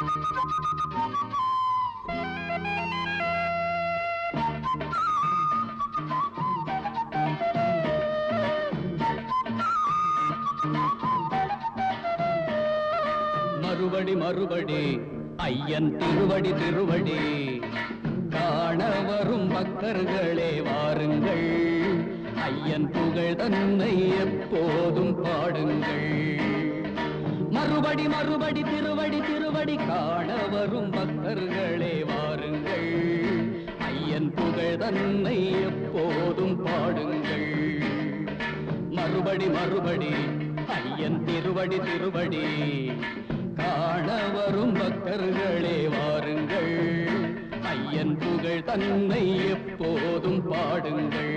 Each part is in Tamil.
மறுபடி மறுபடி ஐயன் திருவடி திருவடி. காண வரும் பக்தர்களே வாருங்கள். ஐயன் புகழ் தன்னை எப்போதும் பாடுங்கள். மறுபடி மறுபடி திருவடி திருவடி காண வரும் பக்தர்களே வாருங்கள். ஐயன் புகழ் தன்னை எப்போதும் பாடுங்கள். மறுபடி மறுபடி ஐயன் திருவடி திருவடி காண வரும் பக்தர்களே வாருங்கள். ஐயன் புகழ் தன்னை எப்போதும் பாடுங்கள்.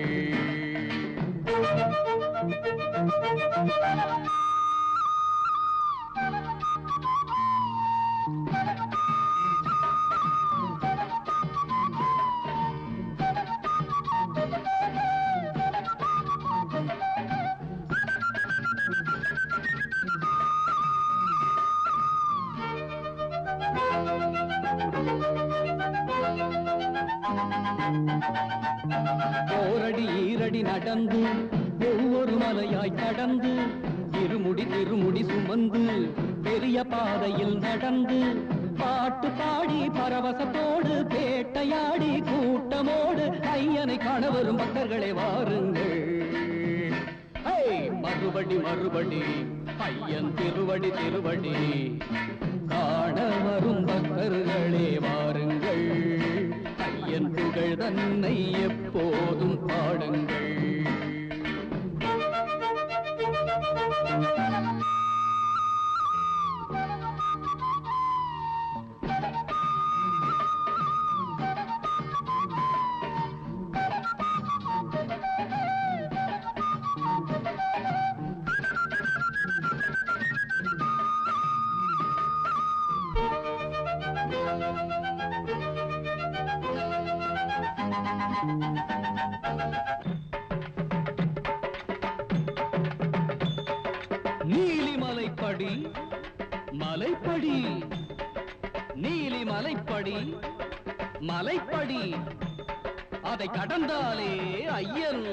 ஓரடி ஈரடி நடந்து ஒவ்வொரு மலையாய் கடந்து இருமுடி திருமுடி சுமந்து பெரிய பாதையில் நடந்து பாட்டு பாடி பரவசத்தோடு பேட்டையாடி கூட்டமோடு ஐயனை காண வரும் பக்தர்களை வாருங்கள். மறுபடி மறுபடி ஐயன் திருவடி திருவடி காண வரும் பக்தர்களே வாருங்கள். தன்னை எப்போதும் பாடுங்கள். நீலிமலைப்படி மலைப்படி நீலி மலைப்படி மலைப்படி. அதை கடந்தாலே ஐயன்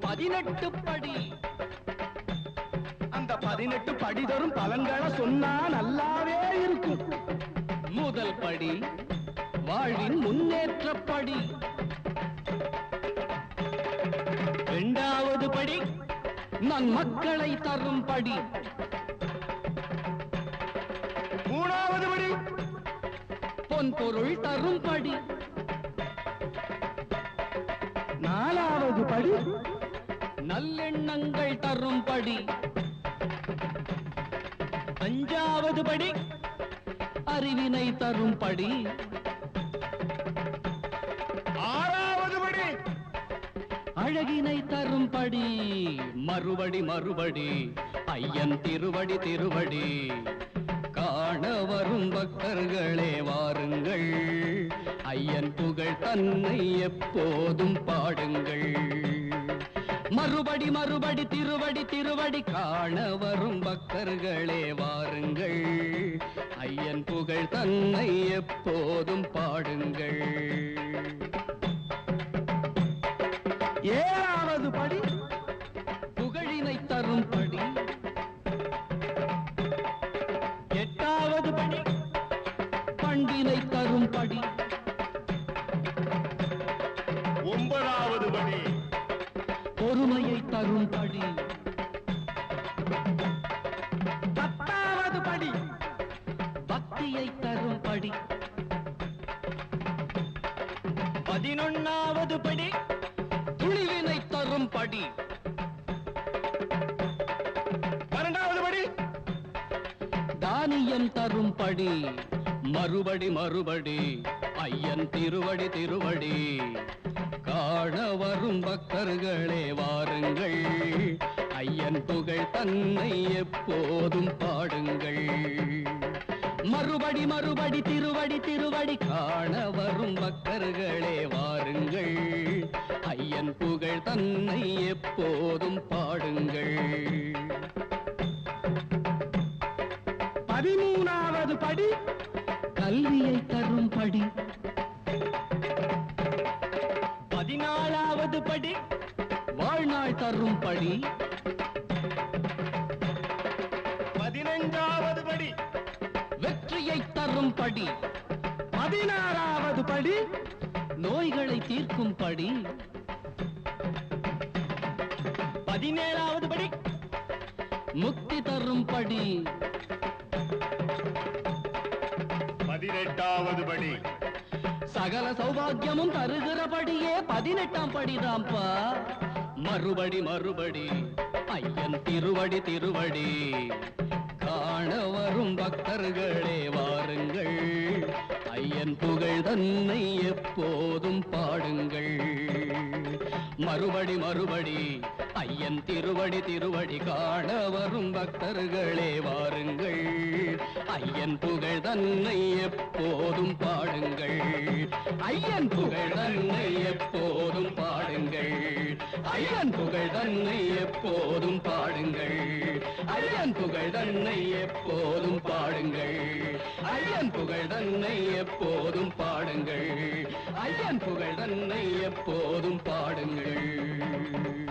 பதினெட்டு படி. அந்த பதினெட்டு படி தரும் பலன்களை சொன்னா நல்லாவே இருக்கும். முதல் படி வாழ்வின் முன்னேற்றப்படி. இரண்டாவது படி நன் மக்களை தரும் படி மூணாவது படி. பொன் பொருள் தரும் படி நாலாவது படி. நல்லெண்ணங்கள் தரும் படி அஞ்சாவது படி. அறிவினை தரும் அழகினை தரும்படி மறுபடி மறுபடி ஐயன் திருவடி திருவடி காண வரும் பக்தர்களே வாருங்கள். ஐயன் புகழ் தன்னை எப்போதும் பாடுங்கள். மறுபடி மறுபடி திருவடி திருவடி காண வரும் பக்தர்களே வாருங்கள். ஐயன் புகழ் தன்னை எப்போதும் பாடுங்கள். ஏழாவது படி. புகழினை தரும் படி. எட்டாவது படி. பண்பினை தரும் படி. ஒன்பதாவது படி. பொறுமையை தரும் படி. பத்தாவது படி. பக்தியை தரும் படி. பதினொன்னாவது படி. துணிவினை படி பன்னெண்டாவது படி தானியம் தரும் படி மறுபடி மறுபடி. ஐயன் திருவடி திருவடி. காண வரும் பக்தர்களே வாருங்கள். ஐயன் புகழ் தன்னை எப்போதும் பாடுங்கள். மறுபடி மறுபடி திருவடி திருவடி காண வரும் பக்தர்களே வாருங்கள். ஐயன் புகழ் தன்னை எப்போதும் பாடுங்கள். பதிமூணாவது படி. கல்வியை தரும் படி. பதினாலாவது படி. வாழ்நாள் தரும் படி. பதினஞ்சாவது படி. தரும் படி. பதினாறாவது படி நோய்களை தீர்க்கும் படி. பதினேழாவது படி முக்தி தரும் படி. பதினெட்டாவது படி. சகல சௌபாகியமும் தருகிறபடியே பதினெட்டாம் படிதாம்பா மறுபடி மறுபடி ஐயன் திருவடி திருவடி. காண வரும் பக்தர்களே புகழ் தன்னை எப்போதும் பாடுங்கள். மறுபடி மறுபடி ஐயன் திருவடி திருவடி காண வரும் பக்தர்களே வாருங்கள். ஐயன் புகழ் தன்னை எப்போதும் பாடுங்கள். ஐயன் புகழ் தன்னை எப்போதும் பாடுங்கள். ஐயன் புகழ் தன்னை எப்போதும் பாடுங்கள். ஐயன் புகழ் தன்னை எப்போதும் புகழ் தன்னை எப்போதும் பாடுங்கள். ஐயன் புகழ் தன்னை எப்போதும் பாடுங்கள்.